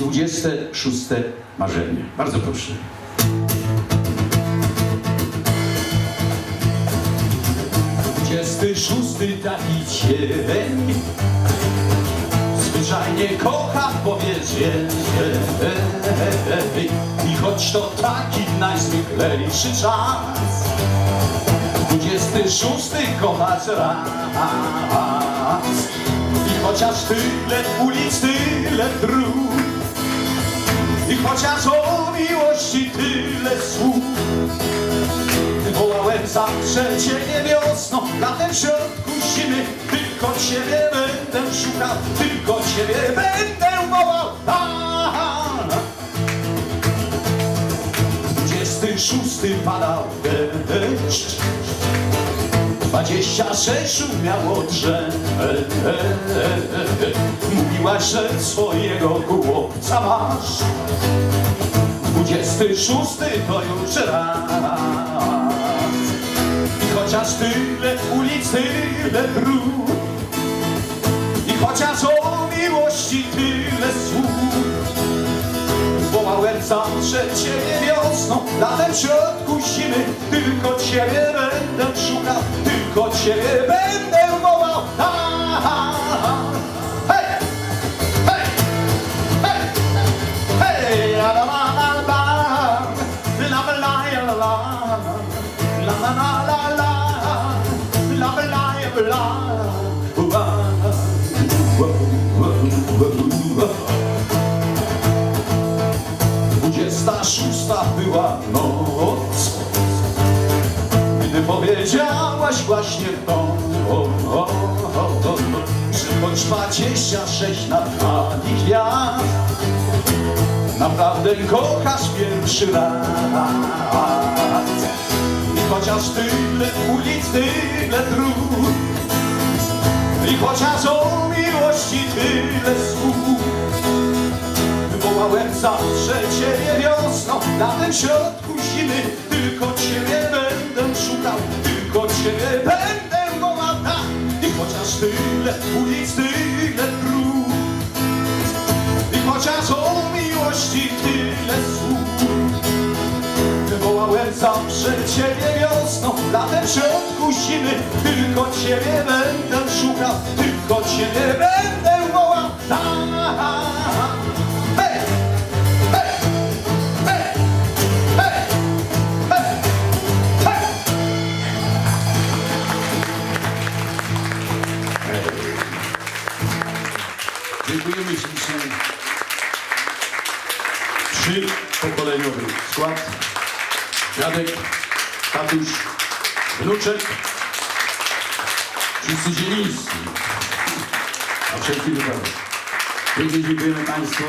26 marzenie. Bardzo proszę. Dwudziesty szósty taki dzień Zwyczajnie kocham powietrze I choć to taki najzwyklejszy czas. Dwudziesty szósty kochać raz. I chociaż tyle ulic, tyle dróg chociaż o miłości tyle słów. Wołałem zawsze Ciebie wiosną, latem w środku zimy. Tylko Ciebie będę szukał, tylko Ciebie będę wołał. Dwudziesty szósty padał deszcz Dwadzieścia sześciu miało drzew Mówiłaś, że swojego chłopca masz. Dwudziesty szósty to już raz. I chociaż tyle ulic, tyle dróg I chociaż o miłości tyle słów. Wołałem zawsze Ciebie wiosną, latem w środku zimy Tylko Ciebie będę szukał, tylko Ciebie będę wołał ha, ha, ha. Hej! Hej! Hej! La la la la, la la la la la, la la la la la, powiedziałaś właśnie to, że choć dwadzieścia sześć na tkani gwiazd, Naprawdę kochasz pierwszy raz. I chociaż tyle ulic, tyle dróg I chociaż o miłości tyle słów Wołałem zawsze Ciebie wiosną. Latem w środku zimy Tylko chociaż tyle ulic, tyle dróg i chociaż o miłości tyle słów. Wywołałem zawsze Ciebie wiosną Latem w środku zimy. Tylko Ciebie będę szukał Tylko Ciebie będę Dziękujemy ślicznie. Trzy pokoleniowy skład. Dziadek, tatuś, wnuczek. Wszyscy zielińscy. A wszelki wypadek. Pięknie dziękujemy Państwu.